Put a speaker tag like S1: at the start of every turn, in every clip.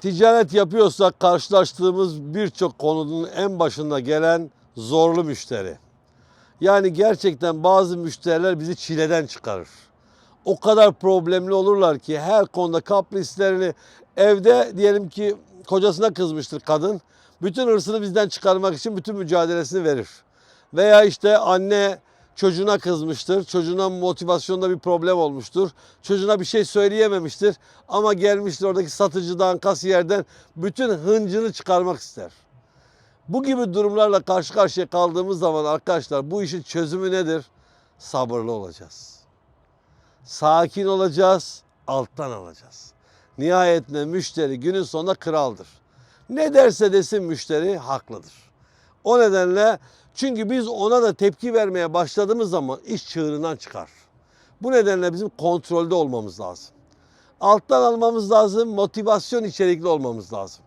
S1: Ticaret yapıyorsak karşılaştığımız birçok konunun en başında gelen zorlu müşteri. Yani gerçekten bazı müşteriler bizi çileden çıkarır. O kadar problemli olurlar ki her konuda kaprislerini evde diyelim ki kocasına kızmıştır kadın. Bütün hırsını bizden çıkarmak için bütün mücadelesini verir. Veya işte anne çocuğuna kızmıştır. Çocuğuna motivasyonda bir problem olmuştur. Çocuğuna bir şey söyleyememiştir. Ama gelmiştir oradaki satıcıdan, kasiyerden bütün hıncını çıkarmak ister. Bu gibi durumlarla karşı karşıya kaldığımız zaman arkadaşlar bu işin çözümü nedir? Sabırlı olacağız. Sakin olacağız, alttan alacağız. Nihayetinde müşteri günün sonunda kraldır. Ne derse desin müşteri haklıdır. O nedenle çünkü biz ona da tepki vermeye başladığımız zaman iş çığırından çıkar. Bu nedenle bizim kontrolde olmamız lazım. Alttan almamız lazım, motivasyon içerikli olmamız lazım.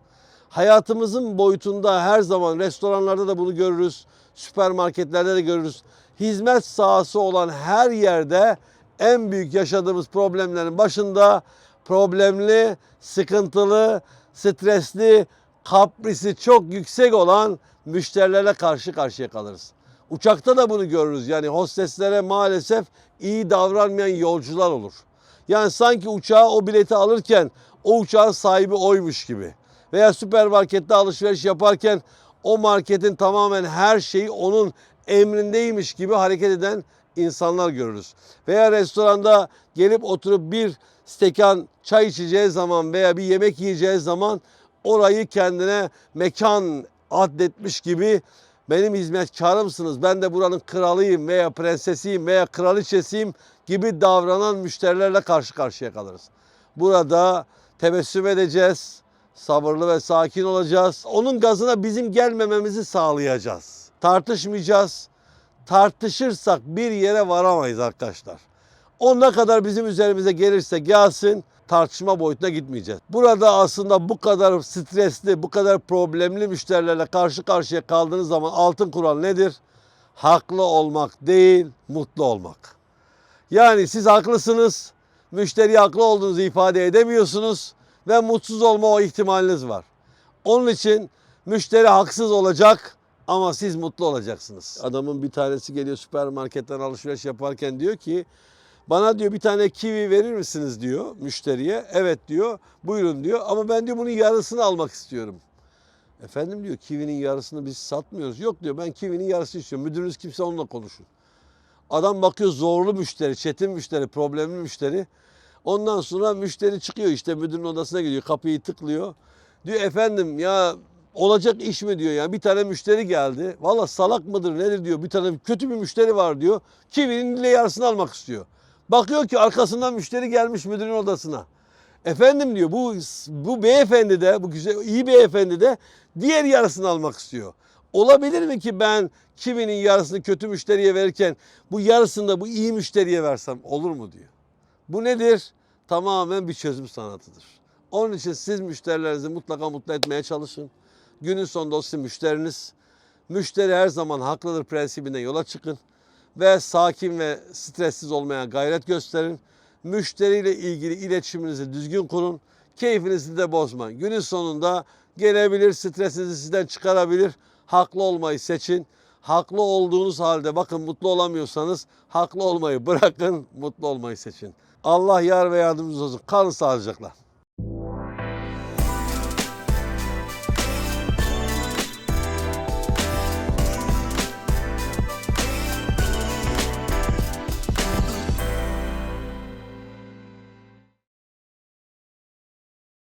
S1: Hayatımızın boyutunda her zaman restoranlarda da bunu görürüz, süpermarketlerde de görürüz. Hizmet sahası olan her yerde en büyük yaşadığımız problemlerin başında problemli, sıkıntılı, stresli, kaprisi çok yüksek olan müşterilerle karşı karşıya kalırız. Uçakta da bunu görürüz. Yani hosteslere maalesef iyi davranmayan yolcular olur. Yani sanki uçağa o bileti alırken o uçağın sahibi oymuş gibi. Veya süpermarkette alışveriş yaparken o marketin tamamen her şeyi onun emrindeymiş gibi hareket eden insanlar görürüz. Veya restoranda gelip oturup bir stekan çay içeceği zaman veya bir yemek yiyeceği zaman orayı kendine mekan adetmiş gibi benim hizmetkarımsınız, ben de buranın kralıyım veya prensesiyim veya kraliçesiyim gibi davranan müşterilerle karşı karşıya kalırız. Burada tebessüm edeceğiz, sabırlı ve sakin olacağız. Onun gazına bizim gelmememizi sağlayacağız. Tartışmayacağız. Tartışırsak bir yere varamayız arkadaşlar. O ne kadar bizim üzerimize gelirse gelsin tartışma boyutuna gitmeyeceğiz. Burada aslında bu kadar stresli, bu kadar problemli müşterilerle karşı karşıya kaldığınız zaman altın kural nedir? Haklı olmak değil, mutlu olmak. Yani siz haklısınız, müşteri haklı olduğunuzu ifade edemiyorsunuz ve mutsuz olma o ihtimaliniz var. Onun için müşteri haksız olacak ama siz mutlu olacaksınız. Adamın bir tanesi geliyor süpermarketten alışveriş yaparken diyor ki bana diyor bir tane kivi verir misiniz diyor müşteriye. Evet diyor buyurun diyor ama ben diyor bunun yarısını almak istiyorum. Efendim diyor kivinin yarısını biz satmıyoruz. Yok diyor ben kivinin yarısını istiyorum. Müdürünüz kimse onunla konuşun. Adam bakıyor zorlu müşteri, çetin müşteri, problemli müşteri. Ondan sonra müşteri çıkıyor işte müdürün odasına gidiyor kapıyı tıklıyor. Diyor efendim ya olacak iş mi diyor ya bir tane müşteri geldi. Valla salak mıdır nedir diyor bir tane kötü bir müşteri var diyor. Kivinin yarısını almak istiyor. Bakıyor ki arkasından müşteri gelmiş müdürün odasına. Efendim diyor bu bu beyefendi de bu güzel iyi beyefendi de diğer yarısını almak istiyor. Olabilir mi ki ben kiminin yarısını kötü müşteriye verirken bu yarısını da bu iyi müşteriye versem olur mu diyor. Bu nedir? Tamamen bir çözüm sanatıdır. Onun için siz müşterilerinizi mutlaka mutlu etmeye çalışın. Günün sonunda o sizin müşteriniz. Müşteri her zaman haklıdır prensibine yola çıkın ve sakin ve stressiz olmaya gayret gösterin. Müşteriyle ilgili iletişiminizi düzgün kurun. Keyfinizi de bozmayın. Günün sonunda gelebilir, stresinizi sizden çıkarabilir. Haklı olmayı seçin. Haklı olduğunuz halde bakın mutlu olamıyorsanız haklı olmayı bırakın, mutlu olmayı seçin. Allah yar ve yardımcınız olsun. Kalın sağlıcakla.